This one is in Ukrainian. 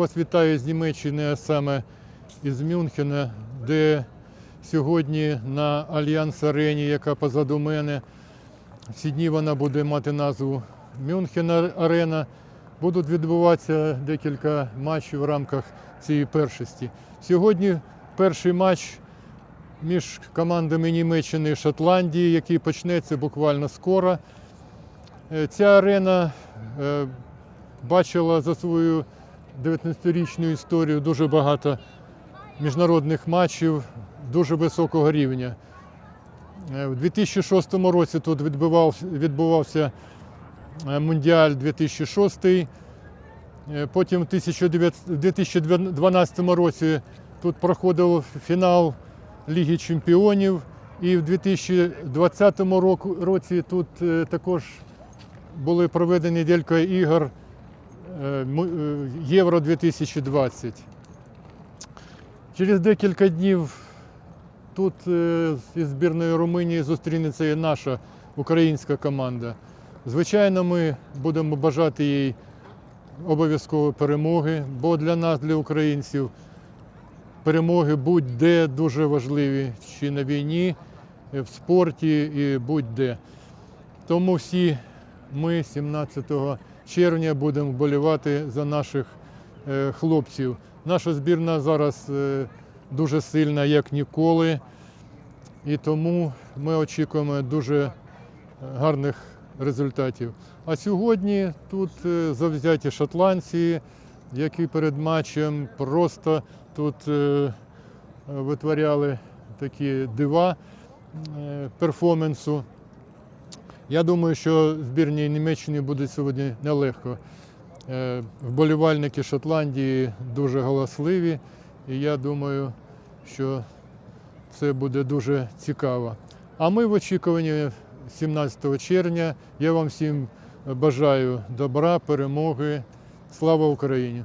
Вас вітаю з Німеччини, а саме із Мюнхена, де сьогодні на Альянс Арені, яка позаду мене, ці дні вона буде мати назву Мюнхен Арена. Будуть відбуватися декілька матчів в рамках цієї першості. Сьогодні перший матч між командами Німеччини і Шотландії, який почнеться буквально скоро. Е, Ця арена е, бачила за свою 19-річну історію дуже багато міжнародних матчів дуже високого рівня. Е, У 2006 році тут відбувався, е, Мундіаль 2006. Е, Потім в 1900 в 2012 році тут проходив фінал Ліги Чемпіонів. І в 2020 році тут також були проведені декілька ігор Євро 2020. Через декілька днів тут е, із збірною Румунії зустрінеться і наша українська команда. Звичайно, ми будемо бажати їй обов'язково перемоги, бо для нас, для українців, перемоги будь-де дуже важливі, чи на війні, е, в спорті і будь-де. Тому всі ми 17 червня будемо вболівати за наших е, хлопців. Наша збірна зараз е, дуже сильна, як ніколи, і тому ми очікуємо дуже гарних результатів. А сьогодні тут е, завзяті шотландці, які перед матчем просто тут е, витворяли такі дива е, перформансу. Я думаю, що збірній Німеччини буде сьогодні нелегко. Е, Вболівальники Шотландії дуже голосливі, і я думаю, що це буде дуже цікаво. А ми в очікуванні 17 червня. Я вам всім бажаю добра, перемоги. Слава Україні!